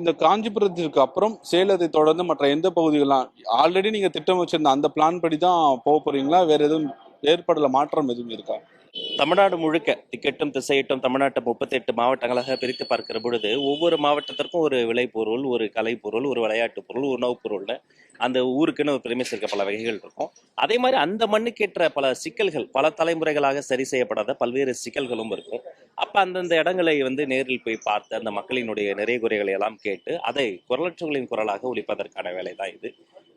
இந்த காஞ்சிபுரத்திற்கு அப்புறம் சேலத்தை தொடர்ந்து மற்ற எந்த பகுதிகள்லாம் ஆல்ரெடி நீங்க திட்டம் வச்சிருந்த அந்த பிளான் படி தான் போக போறீங்களா? வேற எதுவும் ஏற்படல மாற்றம் எதுவும் இருக்கா? தமிழ்நாடு முழுக்க திக்கெட்டும் திசையிட்டும் தமிழ்நாட்டை முப்பத்தெட்டு மாவட்டங்களாக பிரித்து பார்க்கிற பொழுது ஒவ்வொரு மாவட்டத்திற்கும் ஒரு விளைபொருள் ஒரு கலைப்பொருள் ஒரு விளையாட்டு பொருள் உணவுப் பொருள்னு அந்த ஊருக்குன்னு ஒரு பெருமை சேர்க்க பல வகைகள் இருக்கும். அதே மாதிரி அந்த மண்ணுக்கேற்ற பல சிக்கல்கள் பல தலைமுறைகளாக சரி செய்யப்படாத பல்வேறு சிக்கல்களும் இருக்கும். அப்போ அந்தந்த இடங்களை வந்து நேரில் போய் பார்த்து அந்த மக்களினுடைய நிறை குறைகளை எல்லாம் கேட்டு அதை குரலற்றவர்களின் குரலாக ஒழிப்பதற்கான வேலை தான் இது.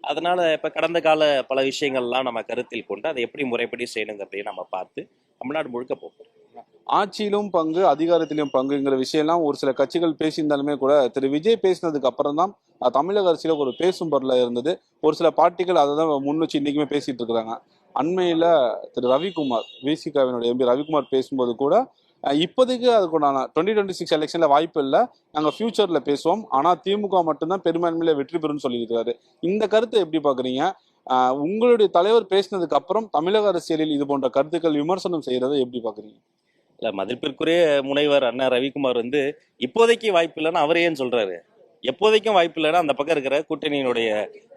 அதனால் இப்போ கடந்த கால பல விஷயங்கள்லாம் நம்ம கருத்தில் கொண்டு அதை எப்படி முறைப்படி செய்யணுங்கிறதையும் நம்ம பார்த்து தமிழ்நாடு முழுக்க போகும் ஆட்சியிலும் பங்கு அதிகாரத்திலும் பங்குங்கிற விஷயம்லாம் ஒரு சில கட்சிகள் பேசியிருந்தாலுமே கூட திரு விஜய் பேசினதுக்கு அப்புறம் தான் தமிழக அரசியல ஒரு பேசும் பொருளா இருந்தது. ஒரு சில பார்ட்டிகள் அதை தான் முன் வச்சு இன்றைக்குமே பேசிகிட்டு இருக்கிறாங்க. அண்மையில் திரு ரவிக்குமார் விசிகாவினுடைய எம்பி ரவிக்குமார் பேசும்போது கூட இப்போதைக்கு அதுக்குண்டான டுவெண்ட்டி டுவெண்ட்டி சிக்ஸ் எலெக்ஷனில் வாய்ப்பு இல்லை. நாங்கள் ஃபியூச்சரில் பேசுவோம். ஆனால் திமுக மட்டும்தான் பெரும்பான்மையில் வெற்றி பெறும்னு சொல்லியிருக்காரு. இந்த கருத்தை எப்படி பார்க்குறீங்க? உங்களுடைய தலைவர் பேசினதுக்கு அப்புறம் தமிழக அரசியலில் இது போன்ற கருத்துக்கள் விமர்சனம் செய்யறதை எப்படி பார்க்குறீங்க? இல்லை மதிப்பிற்குரிய முனைவர் அண்ணா ரவிக்குமார் வந்து இப்போதைக்கு வாய்ப்பு இல்லைன்னு அவரே ஏன் எப்போதைக்கும் வாய்ப்பு இல்லைன்னா அந்த பக்கம் இருக்கிற கூட்டணியினுடைய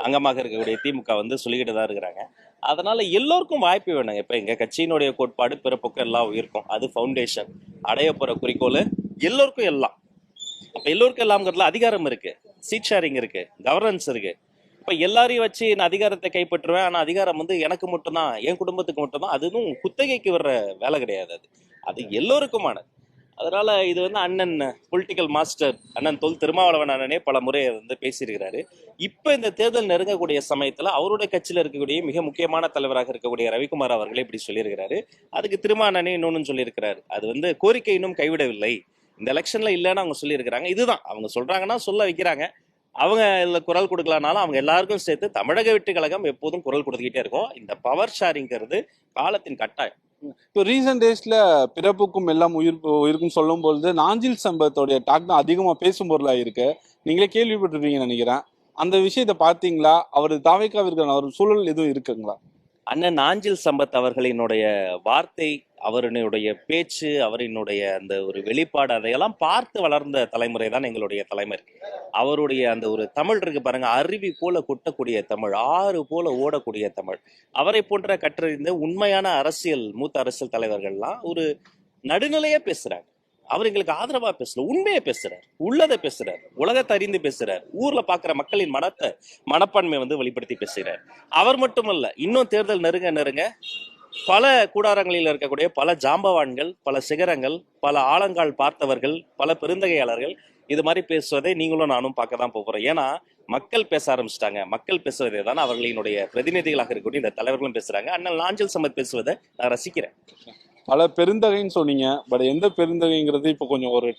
அங்கமாக இருக்கக்கூடிய திமுக வந்து சொல்லிக்கிட்டு தான் இருக்கிறாங்க. அதனால எல்லோருக்கும் வாய்ப்பு வேணுங்க. இப்போ எங்கள் கட்சியினுடைய கோட்பாடு பிறப்புக்கும் எல்லாம் இருக்கும். அது ஃபவுண்டேஷன் அடைய போகிற குறிக்கோள் எல்லோருக்கும் எல்லாம். அப்போ எல்லோருக்கும் எல்லாம்ங்கிறதுல அதிகாரம் இருக்கு. சீட் ஷேரிங் இருக்கு. கவர்னன்ஸ் இருக்கு. இப்போ எல்லாரையும் வச்சு நான் அதிகாரத்தை கைப்பற்றுவேன். ஆனால் அதிகாரம் வந்து எனக்கு மட்டும்தான் என் குடும்பத்துக்கு மட்டும்தான். அதுவும் குத்தகைக்கு வர்ற வேலை கிடையாது அது. அது எல்லோருக்குமானது அதனால் இது வந்து அண்ணன் பொலிட்டிக்கல் மாஸ்டர் அண்ணன் தொல் திருமாவளவன் அண்ணனே பல முறை வந்து பேசியிருக்கிறாரு. இப்போ இந்த தேர்தல் நெருங்கக்கூடிய சமயத்தில் அவருடைய கட்சியில் இருக்கக்கூடிய மிக முக்கியமான தலைவராக இருக்கக்கூடிய ரவிக்குமார் அவர்களே இப்படி சொல்லியிருக்கிறாரு. அதுக்கு திருமா அண்ணனே இன்னொன்னு சொல்லியிருக்கிறாரு. அது வந்து கோரிக்கை இன்னும் கைவிடவில்லை. இந்த எலெக்ஷனில் இல்லைன்னு அவங்க சொல்லியிருக்கிறாங்க. இதுதான். அவங்க சொல்கிறாங்கன்னா சொல்ல வைக்கிறாங்க. அவங்க இதில் குரல் கொடுக்கலனாலும் அவங்க எல்லாருக்கும் சேர்த்து தமிழக வெற்றி கழகம் எப்போதும் குரல் கொடுத்துக்கிட்டே இருக்கும். இந்த பவர் ஷேரிங்கிறது காலத்தின் கட்டாயம். இப்போ ரீசெண்ட் டேஸ்ல பிறப்புக்கும் எல்லாம் உயிர் உயிருக்கும் சொல்லும் பொழுது நாஞ்சில் சம்பத்தோடைய டாக் தான் அதிகமாக பேசும் பொருளாக இருக்கு. நீங்களே கேள்விப்பட்டிருப்பீங்கன்னு நினைக்கிறேன். அந்த விஷயத்தை பார்த்தீங்களா? அவர் தாவைக்காவிற்கான அவர் சூழல் எதுவும் இருக்குங்களா? அண்ணன் நாஞ்சில் சம்பத் அவர்களினுடைய வார்த்தை அவரினுடைய பேச்சு அவரினுடைய அந்த ஒரு வெளிப்பாடு அதையெல்லாம் பார்த்து வளர்ந்த தலைமுறை தான் எங்களுடைய தலைமுறை. அவருடைய அந்த ஒரு தமிழ் இருக்கு பாருங்க அருவி போல கொட்டக்கூடிய தமிழ் ஆறு போல ஓடக்கூடிய தமிழ். அவரை போன்ற கற்றறிந்த உண்மையான அரசியல் மூத்த அரசியல் தலைவர்கள்லாம் ஒரு நடுநிலையா பேசுறாங்க. அவர் எங்களுக்கு ஆதரவா பேசல உண்மையை பேசுறார் உள்ளதை பேசுறார் உலகத்தை அறிந்து பேசுறார் ஊர்ல பாக்குற மக்களின் மனத்தை மனப்பான்மை வந்து வெளிப்படுத்தி பேசுகிறார் அவர் மட்டுமல்ல இன்னும் தேர்தல் நெருங்க நெருங்க பல கூடாரங்களில் இருக்கக்கூடிய பல ஜாம்பவான்கள் பல சிகரங்கள் பல ஆழங்கால் பார்த்தவர்கள் பல பெருந்தகையாளர்கள் இது மாதிரி பேசுவதை நீங்களும் நானும் பார்க்க தான் போகிறோம். ஏன்னா மக்கள் பேச ஆரம்பிச்சிட்டாங்க. மக்கள் பேசுவதை தான் அவர்களினுடைய பிரதிநிதிகளாக இருக்கக்கூடிய இந்த தலைவர்களும் பேசுறாங்க. அண்ணல் நாஞ்சல் சம்பத் பேசுவதை நான் ரசிக்கிறேன். பல பெருந்தகைன்னு சொன்னீங்க. பட் எந்த பெருந்தகைங்கிறது இப்போ கொஞ்சம் ஒரு